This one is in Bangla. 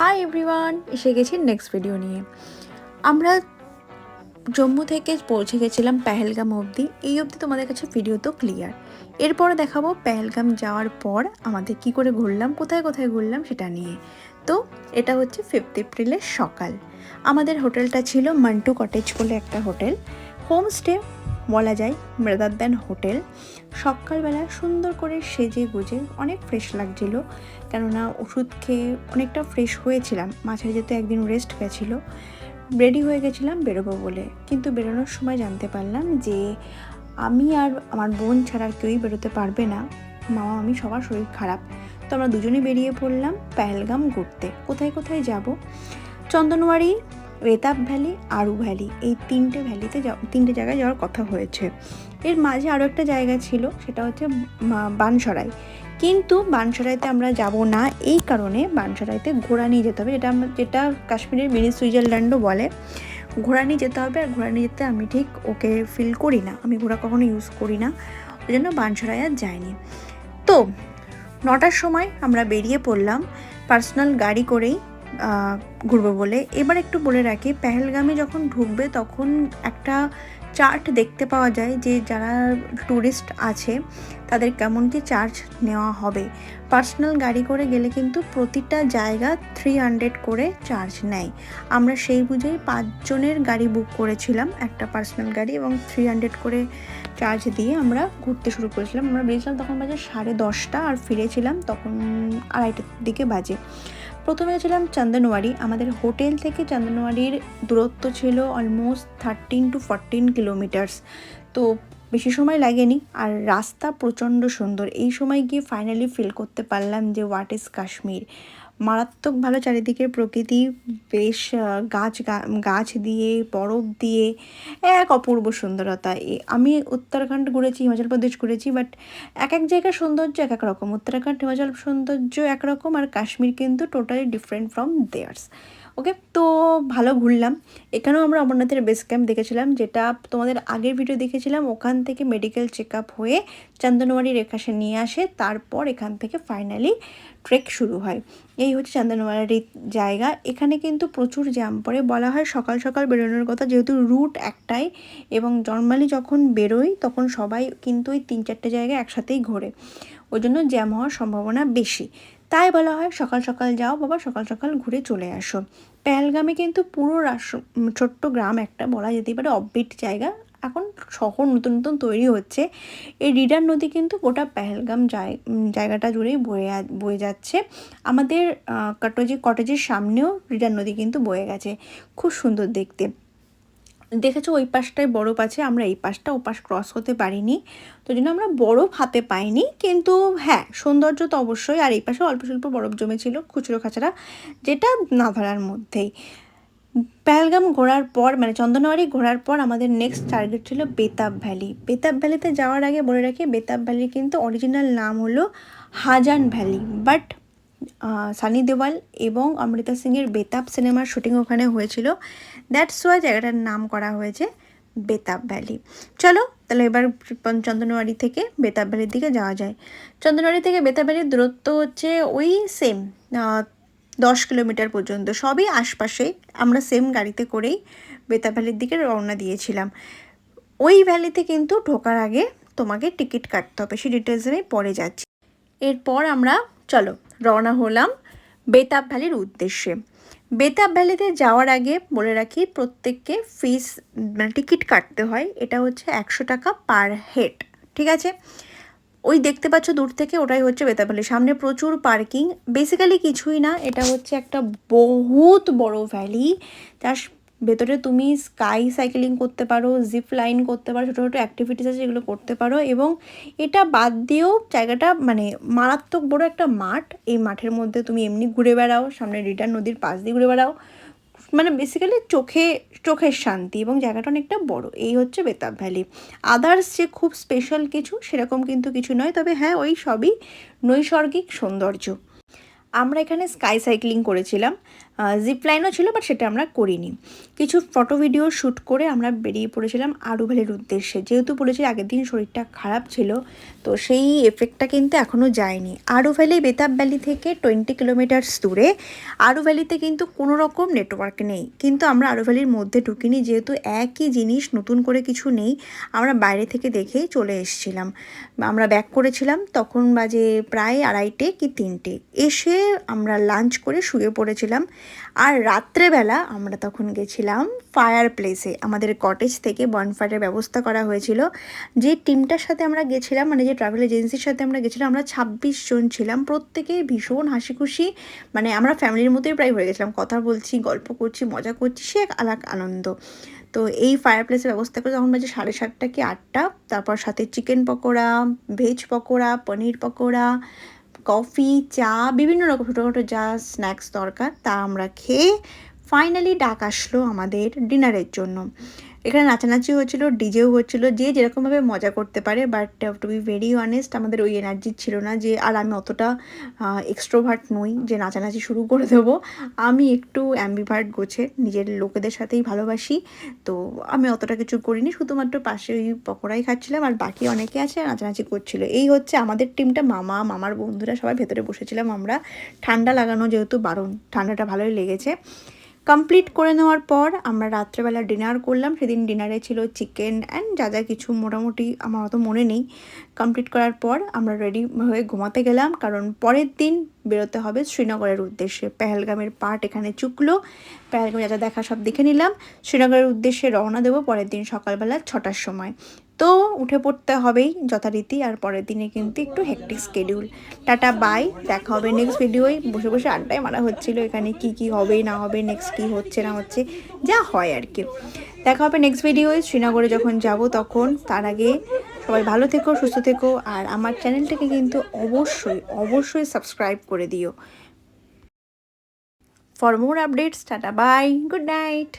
হাই এভরিওয়ান এসে গেছি নেক্সট ভিডিও নিয়ে। আমরা জম্মু থেকে পৌঁছে গেছিলাম পেহেলগাম অবধি। এই অবধি তোমাদের কাছে ভিডিও তো ক্লিয়ার এরপর দেখাবো পেহেলগাম যাওয়ার পর আমাদের কি করে ঘুরলাম, কোথায় কোথায় ঘুরলাম সেটা নিয়ে। তো এটা হচ্ছে ফিফথ এপ্রিলের সকাল। আমাদের হোটেলটা ছিল মান্টু কটেজ বলে একটা হোটেল হোমস্টে বলা যায় মৃদার দেন হোটেল সকালবেলা সুন্দর করে সেজে গুজে অনেক ফ্রেশ লাগছিল। কেননা ওষুধ খেয়ে অনেকটা ফ্রেশ হয়েছিলাম। মাঝে যেতে একদিন রেস্ট গেছিল। রেডি হয়ে গেছিলাম বেরোবো বলে। কিন্তু বেরোনোর সময় জানতে পারলাম যে আমি আর আমার বোন ছাড়া আর কেউই বেরোতে পারবে না। মামা, আমি, সবার শরীর খারাপ। তো আমরা দুজনেই বেরিয়ে পড়লাম পেহেলগাম ঘুরতে। কোথায় কোথায় যাব? চন্দনওয়ারি বেতাব ভ্যালি আরু ভ্যালি এই তিনটে ভ্যালিতে তিনটে জায়গায় যাওয়ার কথা হয়েছে। এর মাঝে আরও একটা জায়গা ছিল, সেটা হচ্ছে বানসরাই। কিন্তু বানসরাইতে আমরা যাব না, এই কারণে বানসরাইতে ঘোড়া নিয়ে যেতে হবে, যেটা আমরা, যেটা কাশ্মীরের মিনি সুইজারল্যান্ডও বলে। ঘোড়া নিয়ে যেতে হবে, আর ঘোড়া নিয়ে যেতে আমি ঠিক ওকে ফিল করি না। আমি ঘোড়া কখনো ইউজ করি না। ওই জন্য বানসরাই আর যাইনি। তো, নটার সময় আমরা বেরিয়ে পড়লাম পার্সোনাল গাড়ি করেই। ঘুরবো বলে। এবার একটু বলে রাখি, পেহেলগামে যখন ঢুকবে তখন একটা চার্ট দেখতে পাওয়া যায় যে যারা ট্যুরিস্ট আছে তাদের কেমন কি চার্জ নেওয়া হবে। পার্সোনাল গাড়ি করে গেলে কিন্তু প্রতিটা জায়গা থ্রি হান্ড্রেড করে চার্জ নেয়। আমরা সেই বুঝেই পাঁচজনের গাড়ি বুক করেছিলাম, একটা পার্সোনাল গাড়ি এবং থ্রি হান্ড্রেড করে চার্জ দিয়ে আমরা ঘুরতে শুরু করেছিলাম। আমরা বেরিয়েছিলাম তখন বাজে সাড়ে দশটা আর ফিরেছিলাম তখন আড়াইটার দিকে বাজে। প্রথমে ছিলাম চন্দনওয়ারি আমাদের হোটেল থেকে চন্দনওয়ারির দূরত্ব ছিল almost thirteen to fourteen kilometres তো বেশি সময় লাগেনি, আর রাস্তা প্রচণ্ড সুন্দর। এই সময় গিয়ে ফাইনালি ফিল করতে পারলাম যে হোয়াট ইজ কাশ্মীর মারাত্মক ভালো চারিদিকের প্রকৃতি বেশ গাছ গাছ দিয়ে, বরফ দিয়ে, এক অপূর্ব সুন্দরতা। আমি উত্তরাখণ্ড ঘুরেছি, হিমাচল প্রদেশ ঘুরেছি বাট এক এক জায়গার সৌন্দর্য এক এক রকম। উত্তরাখণ্ড, হিমাচল সৌন্দর্য একরকম আর কাশ্মীর কিন্তু totally different from theirs okay? তো ভালো ঘুরলাম। এখানেও আমরা অমরনাথের বেস ক্যাম্প দেখেছিলাম, যেটা তোমাদের আগের ভিডিও দেখেছিলাম। ওখান থেকে মেডিকেল চেক আপ হয়ে চন্দনওয়ারির একাশে নিয়ে আসে, তারপর এখান থেকে ফাইনালি ট্রেক শুরু হয়। এই হচ্ছে চন্দনওয়ারির জায়গা। এখানে কিন্তু প্রচুর জ্যাম পড়ে। বলা হয় সকাল সকাল বেরোনোর কথা, যেহেতু রুট একটাই এবং নর্মালি যখন বেরোই, তখন সবাই কিন্তু ওই তিন চারটে জায়গায় একসাথেই ঘোরে। ওই জন্য জ্যাম হওয়ার সম্ভাবনা বেশি। তাই বলা হয় সকাল সকাল যাও বাবা সকাল সকাল ঘুরে চলে আসো। পেহেলগামে কিন্তু পুরো উম, ছোট্ট গ্রাম একটা বলা যেতেই পারে অববিট জায়গা। এখন শহর নতুন নতুন তৈরি হচ্ছে। এই রিডার নদী কিন্তু গোটা পেহেলগাম জায়- জায়গাটা জুড়েই বয়ে বয়ে যাচ্ছে। আমাদের কটেজে কটেজের সামনেও রিডার নদী কিন্তু বয়ে গেছে। খুব সুন্দর দেখতে। দেখেছ ওই পাশটায় বরফ আছে, আমরা এই পাশটা ও পাশ ক্রস হতে পারিনি। তো জন্য আমরা বরফ হাতে পাইনি, কিন্তু হ্যাঁ সৌন্দর্য তো অবশ্যই, আর এই পাশে অল্প স্বল্প বরফ জমেছিল, খুচরো খাচরা, যেটা না ধরার মধ্যেই। পেহেলগাম ঘোরার পর মানে চন্দনওয়ারি ঘোরার পর আমাদের নেক্সট টার্গেট ছিল বেতাব ভ্যালি বেতাব ভ্যালিতে যাওয়ার আগে বলে রাখি, বেতাব ভ্যালির কিন্তু অরিজিনাল নাম হলো হাজান ভ্যালি বাট সানি দেওয়াল এবং অমৃতা সিংয়ের বেতাব সিনেমার শুটিং ওখানে হয়েছিল। দ্যাটস ওয়াই জায়গাটার নাম করা হয়েছে বেতাব ভ্যালি। চলো, তাহলে এবার চন্দনওয়ারি থেকে বেতাব ভ্যালির দিকে যাওয়া যায়। চন্দনওয়ারি থেকে বেতাব ভ্যালির দূরত্ব হচ্ছে ওই সেম দশ কিলোমিটার পর্যন্ত। সবই আশপাশে। আমরা সেম গাড়িতে করেই বেতাব ভ্যালির দিকে রওনা দিয়েছিলাম। ওই ভ্যালিতে কিন্তু ঢোকার আগে তোমাকে টিকিট কাটতে হবে। সেই ডিটেলস আমি পরে যাচ্ছি। এরপর আমরা, চলো রওনা হলাম বেতাব ভ্যালির উদ্দেশ্যে। বেতাব ভ্যালিতে যাওয়ার আগে বলে রাখি, প্রত্যেককে ফিস মানে টিকিট কাটতে হয়। এটা হচ্ছে একশো টাকা পার হেড ঠিক আছে? ওই দেখতে পাচ্ছ দূর থেকে, ওটাই হচ্ছে বেতাব ভ্যালি। সামনে প্রচুর পার্কিং বেসিক্যালি কিছুই না, এটা হচ্ছে একটা বহুত বড় ভ্যালি। তার ভেতরে তুমি স্কাই সাইকেলিং করতে পারো জিপ লাইন করতে পারো, ছোটো ছোটো অ্যাক্টিভিটিস আছে যেগুলো করতে পারো এবং এটা বাদ দিয়েও জায়গাটা মানে মারাত্মক বড় একটা মাঠ। এই মাঠের মধ্যে তুমি এমনি ঘুরে বেড়াও, সামনে রিটার্ন নদীর পাশ দিয়ে ঘুরে বেড়াও। মানে বেসিক্যালি চোখে, চোখের শান্তি এবং জায়গাটা অনেকটা বড়। এই হচ্ছে বেতাব ভ্যালি আদার্স যে খুব স্পেশাল কিছু সেরকম কিন্তু কিছু নয়, তবে হ্যাঁ ওই সবই নৈসর্গিক সৌন্দর্য। আমরা এখানে স্কাই সাইক্লিং করেছিলাম। জিপ লাইনও ছিল বাট সেটা আমরা করিনি। কিছু ফটো ভিডিও শ্যুট করে আমরা বেরিয়ে পড়েছিলাম আরু ভ্যালির উদ্দেশ্যে। যেহেতু বলেছি আগের দিন শরীরটা খারাপ ছিল, তো সেই এফেক্টটা কিন্তু এখনও যায়নি। আরু ভ্যালি বেতাব ভ্যালি থেকে টোয়েন্টি কিলোমিটার্স দূরে আরু ভ্যালিতে কিন্তু কোনো রকম নেটওয়ার্ক নেই। কিন্তু আমরা আরু ভ্যালির মধ্যে ঢুকিনি, যেহেতু একই জিনিস নতুন করে কিছু নেই, আমরা বাইরে থেকে দেখেই চলে এসেছিলাম। আমরা ব্যাক করেছিলাম, তখন বাজে প্রায় আড়াইটে কি তিনটে। এসে আমরা লাঞ্চ করে শুয়ে পড়েছিলাম। আর রাত্রেবেলা আমরা তখন গেছিলাম ফায়ার প্লেসে আমাদের কটেজ থেকে বনফায়ারের ব্যবস্থা করা হয়েছিল। যে টিমটার সাথে আমরা গেছিলাম মানে যে ট্রাভেল এজেন্সির সাথে আমরা গেছিলাম, আমরা ছাব্বিশ জন ছিলাম। প্রত্যেকে ভীষণ হাসি খুশি মানে আমরা ফ্যামিলির মতোই প্রায় হয়ে গেছিলাম। কথা বলছি, গল্প করছি, মজা করছি, সে এক আলাক আনন্দ। তো এই ফায়ার প্লেসের ব্যবস্থা করে তখন বাজে সাড়ে সাতটা কি আটটা, তারপর সাথে chicken pakora veg pakora, paneer pakora coffee, চা, বিভিন্ন রকম ছোটোখাটো যা স্ন্যাক্স দরকার তা আমরা খেয়ে ফাইনালি ডাক আসলো আমাদের ডিনারের জন্য। এখানে নাচানাচি হচ্ছিল ডিজেও হচ্ছিল যে যেরকমভাবে মজা করতে পারে। But to be very honest আমাদের ওই এনার্জি ছিল না যে, আর আমি অতটা এক্সট্রোভার্ট নই যে নাচানাচি শুরু করে দেবো। আমি একটু অ্যাম্বিভার্ট গোছে, নিজের লোকেদের সাথেই ভালোবাসি। তো আমি অতটা কিছু করিনি, শুধুমাত্র পাশে ওই পকোড়াই খাচ্ছিলাম, আর বাকি অনেকে আছে নাচানাচি করছিল। এই হচ্ছে আমাদের টিমটা মামা, মামার বন্ধুরা সবাই ভেতরে বসেছিলাম আমরা। ঠান্ডা লাগানো যেহেতু বারণ, ঠান্ডাটা ভালোই লেগেছে। কমপ্লিট করে নেওয়ার পর আমরা রাত্রেবেলা ডিনার করলাম। সেদিন ডিনারে ছিল চিকেন অ্যান্ড যা যা কিছু মোটামুটি আমার অত মনে নেই। কমপ্লিট করার পর আমরা রেডি হয়ে ঘুমাতে গেলাম। কারণ পরের দিন বেরোতে হবে শ্রীনগরের উদ্দেশ্যে। পেহেলগামের পার্ট এখানে চুকলো। পেহেলগামে যা যা দেখা সব দেখে নিলাম। শ্রীনগরের উদ্দেশ্যে রওনা দেবো পরের দিন সকালবেলা ছটার সময়। তো উঠে পড়তে হবেই যথারীতি, আর পরের দিনে কিন্তু একটু হেকটিক স্কেডিউল টাটা বাই দেখা হবে নেক্সট ভিডিওয় বসে বসে আড্ডায় মারা হচ্ছিল এখানে কি কি হবে, না হবে নেক্সট কি হচ্ছে, না হচ্ছে, যা হয় আর কি। দেখা হবে নেক্সট ভিডিওয় শ্রীনগরে যখন যাব তখন, তার আগে সবাই ভালো থেকো, সুস্থ থেকো, আর আমার চ্যানেলটাকে কিন্তু অবশ্যই অবশ্যই সাবস্ক্রাইব করে দিও। For more updates tata bye good night